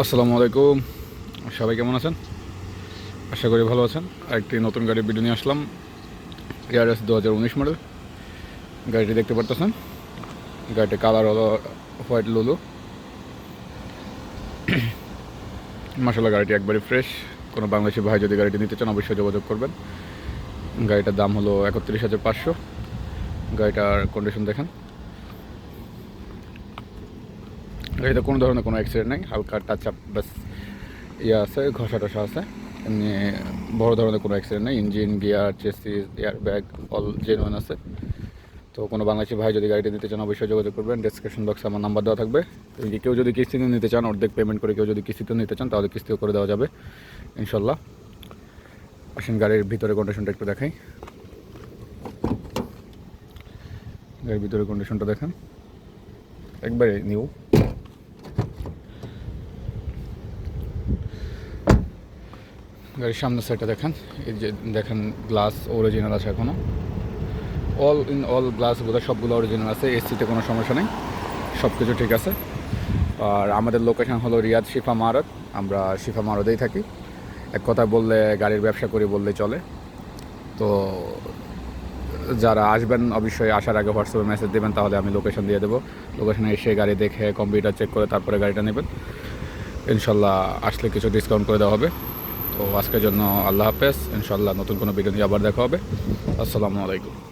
আসসালামু আলাইকুম। সবাই কেমন আছেন? আশা করি ভালো আছেন। আরেকটি নতুন গাড়ির ভিডিও নিয়ে আসলাম। এআরএস দু হাজার উনিশ মডেল গাড়িটি দেখতে পারতেছেন? গাড়িটির কালার হলো হোয়াইট লুলু মাসাল্লাহ গাড়িটি একবারই ফ্রেশ কোনো বাংলাদেশি ভাই যদি গাড়িটি নিতে চান, অবশ্যই যোগাযোগ করবেন। গাড়িটার দাম হলো একত্রিশ হাজার পাঁচশো। গাড়িটার কন্ডিশন দেখেন। গাড়িতে কোনো ধরনের কোনো অ্যাক্সিডেন্ট নেই, হালকা টাচ আপ বাস ইয়ে আছে, ঘষা টসা আছে। এমনি বড় ধরনের কোনো অ্যাক্সিডেন্ট নেই engine gear chassis airbag all genuine আছে। তো কোনো বাংলাদেশি ভাই যদি গাড়িটা নিতে চান, অবশ্যই যোগাযোগ করবেন। ডিসক্রিপশন বক্সে আমার নাম্বার দেওয়া থাকবে। কেউ যদি কিস্তিতে নিতে চান, অর্ধেক পেমেন্ট করে কেউ যদি কিস্তিতে নিতে চান, তাহলে কিস্তিও করে দেওয়া যাবে, ইনশাল্লাহ। আসেন, গাড়ির ভিতরে কন্ডিশনটা একটু দেখাই। গাড়ির ভিতরে কন্ডিশনটা দেখেন। একবারে নিউ গাড়ির সামনের সাইডটা দেখেন। এই যে দেখেন গ্লাস অরিজিনাল আছে এখনও অল ইন অল গ্লাসগুলো সবগুলো অরিজিনাল আছে এসিতে কোনো সমস্যা নেই সব কিছু ঠিক আছে। আর আমাদের লোকেশন হলো রিয়াদ শিফা মারত, আমরা শিফা মারতেই থাকি। এক কথা বললে গাড়ির ব্যবসা করি বললেই চলে। তো যারা আসবেন, অবশ্যই আসার আগে হোয়াটসঅ্যাপে মেসেজ দেবেন, তাহলে আমি লোকেশন দিয়ে দেবো। লোকেশনে এসে গাড়ি দেখে কম্পিউটার চেক করে তারপরে গাড়িটা নেবেন। ইনশাল্লাহ আসলে কিছু ডিসকাউন্ট করে দেওয়া হবে। তো আজকের জন্য আল্লাহ হাফেজ। ইনশাল্লাহ নতুন কোনো বিজ্ঞানী আবার দেখা হবে। আসসালামু আলাইকুম।